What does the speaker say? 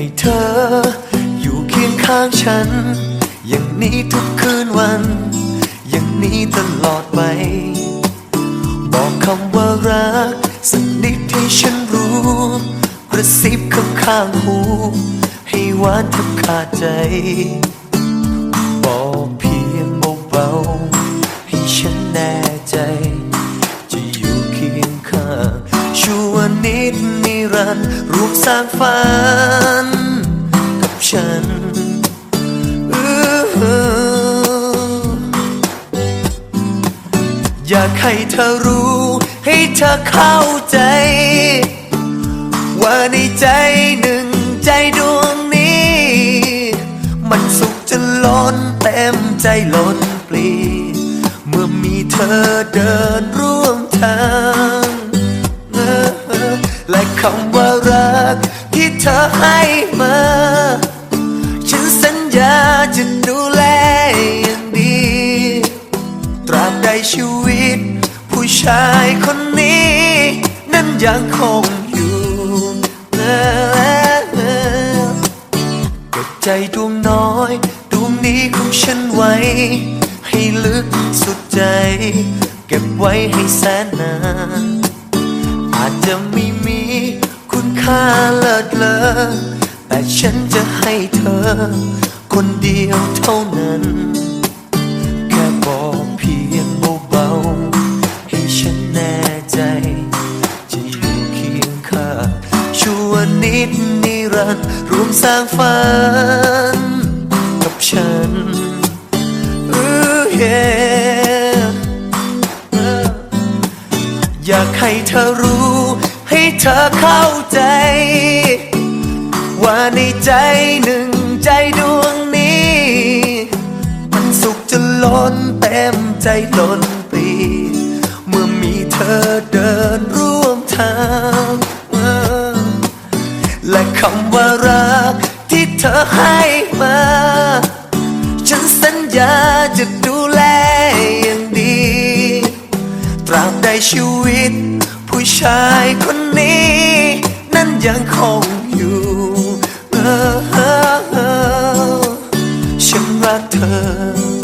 ให้เธอ อยู่เคียงข้างฉัน อย่างนี้ทุกคืนวัน อย่างนี้ตลอดไป บอกคำว่ารัก สักนิดให้ฉันรู้ กระซิบข้างข้างหู ให้หวานแทบขาดใจ บอกเพียงเบาๆให้ฉันแน่ใจ จะอยู่เคียงข้างชั่วนิดนิรันดร์ร่วมสร้างฝัน ฉัน อยากให้เธอรู้ ให้เธอเข้าใจ ว่าในใจหนึ่งใจดวงนี้ มันสุขจนล้นเต็มใจล้นปลีเมื่อมีเธอเดินร่วมทางและคำว่ารักที่เธอให้มา จะดูแลอย่างดี ตราบใดชีวิต ผู้ชายคนนี้ นั้นยังคงอยู่เก็บใจดวงน้อยดวงนี้ของฉันไว้ ให้ลึกสุดใจ เก็บไว้ให้แสนนานอาจจะไม่มีคุณค่าเลิศเลอแต่ฉันจะให้เธอ คนเดียวเท่านั้น แค่บอกเพียงเบาๆ ให้ฉันแน่ใจ จะอยู่เคียงข้างชั่วนิดนิรันดร์รวมสร้างฝัน กับฉันอื้อ yeah อยากให้เธอรู้ ให้เธอเข้าใจ ว่าในใจหนึ่ง ใจล้นปรีเมื่อมีเธอเดินร่วมทาง และคำว่ารักที่เธอให้มา ฉันสัญญาจะดูแลอย่างดี ตราบใดชีวิต ผู้ชายคนนี้ นั้นยังคงอยู่ฉันรักเธอ